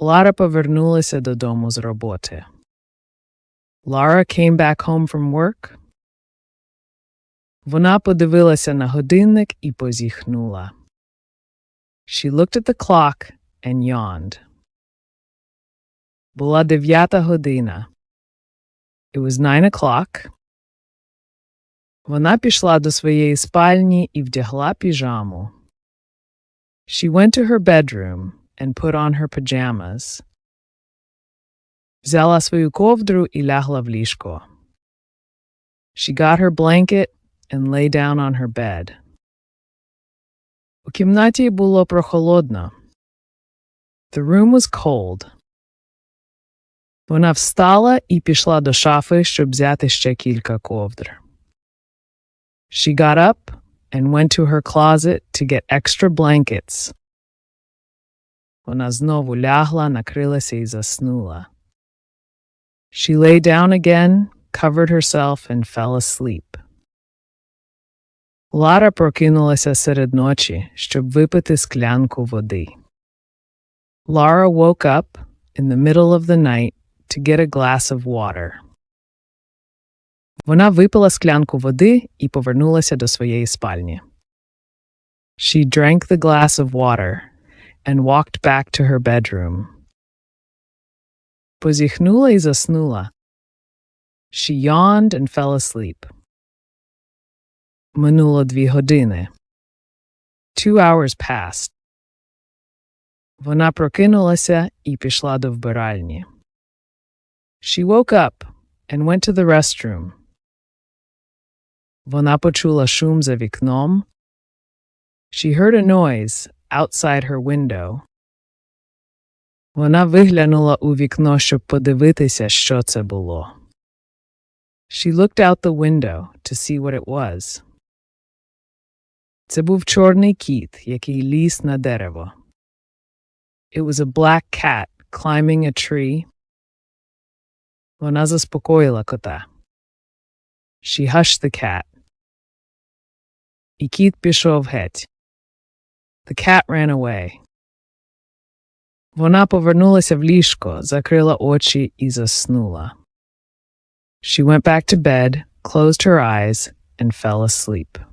Лара повернулася додому з роботи. Laura came back home from work. Вона подивилася на годинник і позіхнула. She looked at the clock and yawned. Була дев'ята година. It was nine o'clock. Вона пішла до своєї спальні і вдягла піжаму. She went to her bedroom and put on her pajamas. Взяла свою ковдру і лягла в ліжко. She got her blanket and lay down on her bed. У кімнаті було прохолодно. The room was cold. Вона встала і пішла до шафи, щоб взяти ще кілька ковдр. She got up and went to her closet to get extra blankets. Вона знову лягла, накрилася і заснула. She lay down again, covered herself, and fell asleep. Лара прокинулася серед ночі, щоб випити склянку води. Lara woke up in the middle of the night to get a glass of water. Вона випила склянку води і повернулася до своєї спальні. She drank the glass of water and walked back to her bedroom. Позіхнула і заснула. She yawned and fell asleep. Минуло дві години. Two hours passed. Вона прокинулася і пішла до вбиральні. She woke up and went to the restroom. Вона почула шум за вікном. She heard a noise outside her window. Вона виглянула у вікно, щоб подивитися, що це було. She looked out the window to see what it was. Це був чорний кіт, який ліз на дерево. It was a black cat climbing a tree. Вона заспокоїла кота. She hushed the cat. І кіт пішов геть. The cat ran away. Вона повернулася в ліжко, закрила очі і заснула. She went back to bed, closed her eyes, and fell asleep.